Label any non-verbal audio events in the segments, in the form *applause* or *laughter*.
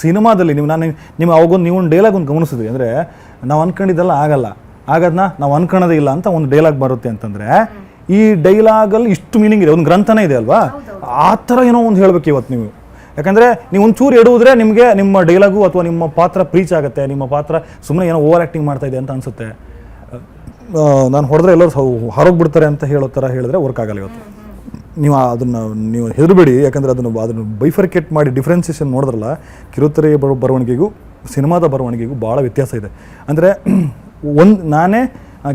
ಸಿನಿಮಾದಲ್ಲಿ ನೀವು ನಾನು ನಿಮ್ಮ ಅವಾಗೊಂದು ನೀವು ಒಂದು ಡೈಲಾಗ್ ಒಂದು ಗಮನಿಸಿದ್ರಿ. ಅಂದರೆ ನಾವು ಅನ್ಕೊಂಡಿದ್ದೆಲ್ಲ ಆಗಲ್ಲ. ಆಗದ್ನ ನಾವು ಅನ್ಕೊಳ್ಳೋದೇ ಇಲ್ಲ ಅಂತ ಒಂದು ಡೈಲಾಗ್ ಬರುತ್ತೆ ಅಂತಂದರೆ ಈ ಡೈಲಾಗಲ್ಲಿ ಇಷ್ಟು ಮೀನಿಂಗ್ ಇದೆ. ಒಂದು ಗ್ರಂಥನೇ ಇದೆ ಅಲ್ವಾ? ಆ ಥರ ಏನೋ ಒಂದು ಹೇಳ್ಬೇಕು ಇವತ್ತು ನೀವು. ಯಾಕಂದರೆ ನೀವು ಒಂಚೂರು ಎಡುವುದ್ರೆ ನಿಮಗೆ ನಿಮ್ಮ ಡೈಲಾಗು ಅಥವಾ ನಿಮ್ಮ ಪಾತ್ರ ಪ್ರೀಚ್ ಆಗುತ್ತೆ ನಿಮ್ಮ ಪಾತ್ರ ಸುಮ್ಮನೆ ಏನೋ ಓವರ್ ಆ್ಯಕ್ಟಿಂಗ್ ಮಾಡ್ತಾ ಇದೆ ಅಂತ ಅನಿಸುತ್ತೆ. ನಾನು ಹೊಡೆದ್ರೆ ಎಲ್ಲರೂ ಹೊರಗೆ ಅಂತ ಹೇಳೋ ಥರ ಹೇಳಿದ್ರೆ ವರ್ಕ್ ಆಗಲ್ಲ ಇವತ್ತು. ನೀವು ಅದನ್ನು ನೀವು ಹೆದರಬೇಡಿ, ಯಾಕಂದರೆ ಅದನ್ನು ಅದನ್ನು ಬೈಫರ್ಕೇಟ್ ಮಾಡಿ ಡಿಫ್ರೆನ್ಸಿಯೇಷನ್ ನೋಡಿದ್ರಲ್ಲ ಕಿರುತೆರೆ ಬರೋ ಬರವಣಿಗೆಗೂ ಸಿನಿಮಾದ ಬರವಣಿಗೆಗೂ ಭಾಳ ವ್ಯತ್ಯಾಸ ಇದೆ. ಅಂದರೆ *clears throat* ಒಂದು ನಾನೇ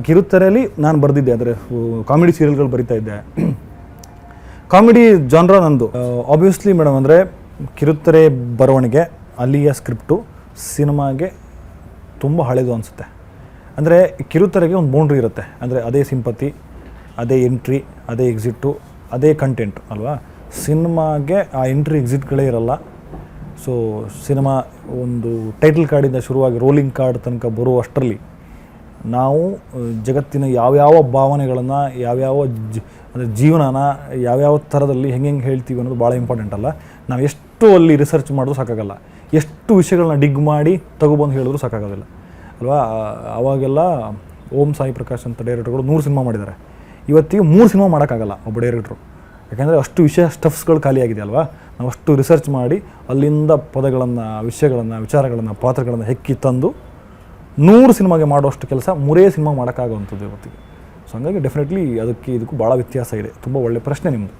ಕಿರುತೆರೆಯಲ್ಲಿ ನಾನು ಬರೆದಿದ್ದೆ, ಅಂದರೆ ಕಾಮಿಡಿ ಸೀರಿಯಲ್ಗಳು ಬರಿತಾ ಇದ್ದೆ. *clears throat* ಕಾಮಿಡಿ ಜಾನ್ರ ನಂದು. ಆಬ್ವಿಯಸ್ಲಿ ಮೇಡಮ್ ಅಂದರೆ ಕಿರುತೆರೆ ಬರವಣಿಗೆ ಅಲ್ಲಿಯ ಸ್ಕ್ರಿಪ್ಟು ಸಿನಿಮಾಗೆ ತುಂಬ ಹಳೆಯದು ಅನಿಸುತ್ತೆ. ಅಂದರೆ ಕಿರುತೆರೆಗೆ ಒಂದು ಬೌಂಡ್ರಿ ಇರುತ್ತೆ. ಅಂದರೆ ಅದೇ ಸಿಂಪತಿ ಅದೇ ಎಂಟ್ರಿ ಅದೇ ಎಕ್ಸಿಟ್ಟು ಅದೇ ಕಂಟೆಂಟ್ ಅಲ್ವಾ? ಸಿನಿಮಾಗೆ ಆ ಎಂಟ್ರಿ ಎಕ್ಸಿಟ್ಗಳೇ ಇರಲ್ಲ. ಸೊ ಸಿನಿಮಾ ಒಂದು ಟೈಟಲ್ ಕಾರ್ಡಿಂದ ಶುರುವಾಗಿ ರೋಲಿಂಗ್ ಕಾರ್ಡ್ ತನಕ ಬರುವಷ್ಟರಲ್ಲಿ ನಾವು ಜಗತ್ತಿನ ಯಾವ್ಯಾವ ಭಾವನೆಗಳನ್ನು, ಯಾವ್ಯಾವ ಜ, ಅಂದರೆ ಜೀವನನ ಯಾವ್ಯಾವ ಥರದಲ್ಲಿ ಹೆಂಗೆ ಹೆಂಗೆ ಹೇಳ್ತೀವಿ ಅನ್ನೋದು ಭಾಳ ಇಂಪಾರ್ಟೆಂಟ್ ಅಲ್ಲ. ನಾವು ಎಷ್ಟು ಅಲ್ಲಿ ರಿಸರ್ಚ್ ಮಾಡೋದು ಸಾಕಾಗಲ್ಲ. ಎಷ್ಟು ವಿಷಯಗಳನ್ನ ಡಿಗ್ ಮಾಡಿ ತಗೊಬಂದು ಹೇಳಿದ್ರು ಸಾಕಾಗೋದಿಲ್ಲ. ಅಲ್ವಾ? ಅವಾಗೆಲ್ಲ ಓಂ ಸಾಯಿ ಪ್ರಕಾಶ್ ಅಂತ ಡೈರೆಕ್ಟರ್ಗಳು ನೂರು ಸಿನಿಮಾ ಮಾಡಿದ್ದಾರೆ. ಇವತ್ತಿಗೆ ಮೂರು ಸಿನಿಮಾ ಮಾಡೋಕ್ಕಾಗಲ್ಲ ಒಬ್ಬ ಡೈರೆಕ್ಟ್ರು ಯಾಕೆಂದರೆ ಅಷ್ಟು ವಿಷಯ ಸ್ಟಫ್ಸ್ಗಳು ಖಾಲಿಯಾಗಿದೆ ಅಲ್ವಾ? ನಾವು ಅಷ್ಟು ರಿಸರ್ಚ್ ಮಾಡಿ ಅಲ್ಲಿಂದ ಪದಗಳನ್ನು, ವಿಷಯಗಳನ್ನು, ವಿಚಾರಗಳನ್ನು, ಪಾತ್ರಗಳನ್ನು ಹೆಕ್ಕಿ ತಂದು ನೂರು ಸಿನಿಮಾಗೆ ಮಾಡುವಷ್ಟು ಕೆಲಸ ಮೂರೇ ಸಿನಿಮಾ ಮಾಡೋಕ್ಕಾಗುವಂಥದ್ದು ಇವತ್ತಿಗೆ. ಸೊ ಹಂಗಾಗಿ ಡೆಫಿನೆಟ್ಲಿ ಅದಕ್ಕೆ ಇದಕ್ಕೂ ಭಾಳ ವ್ಯತ್ಯಾಸ ಇದೆ. ತುಂಬ ಒಳ್ಳೆಯ ಪ್ರಶ್ನೆ ನಿಮ್ಮದು